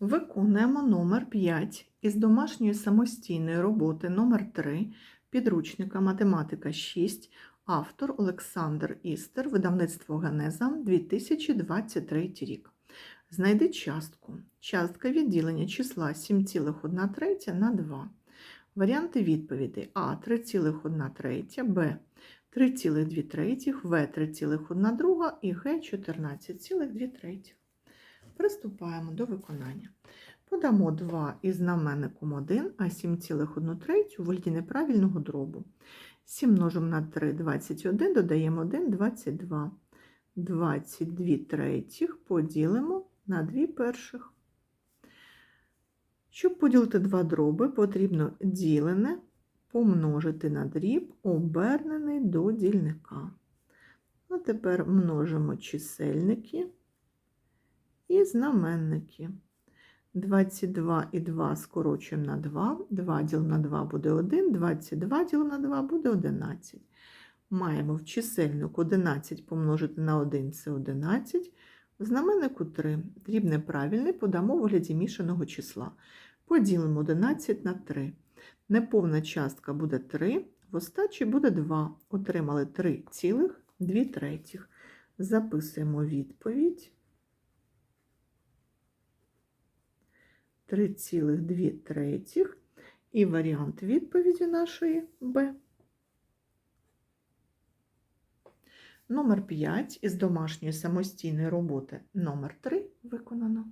Виконуємо номер 5 із домашньої самостійної роботи номер 3 підручника математика 6, автор Олександр Істер, видавництво Генеза 2023 рік. Знайди частку. Частка відділення числа 7,1 на 2. Варіанти відповідей А 3,1, Б 3,2, В 3,1 і Г 14,2. Приступаємо до виконання. Подамо 2 із знаменником 1, а 7,1 у вигляді неправильного дробу. 7 множимо на 3 – 21, додаємо 1 – 22. 22 третіх поділимо на 2 перших. Щоб поділити два дроби, потрібно ділене помножити на дріб, обернений до дільника. А тепер множимо чисельники і знаменники. 22 і 2 скорочуємо на 2, 2 ділимо на 2 буде 1, 22 ділимо на 2 буде 11. Маємо в чисельнику 11 помножити на 1 – це 11, в знаменнику 3. Дріб неправильний подамо в вигляді мішаного числа. Поділимо 11 на 3. Неповна частка буде 3, в остачі буде 2. Отримали 3,2 третіх. Записуємо відповідь. 3,2 третіх. І варіант відповіді нашої Б. Номер 5 із домашньої самостійної роботи номер 3 виконано.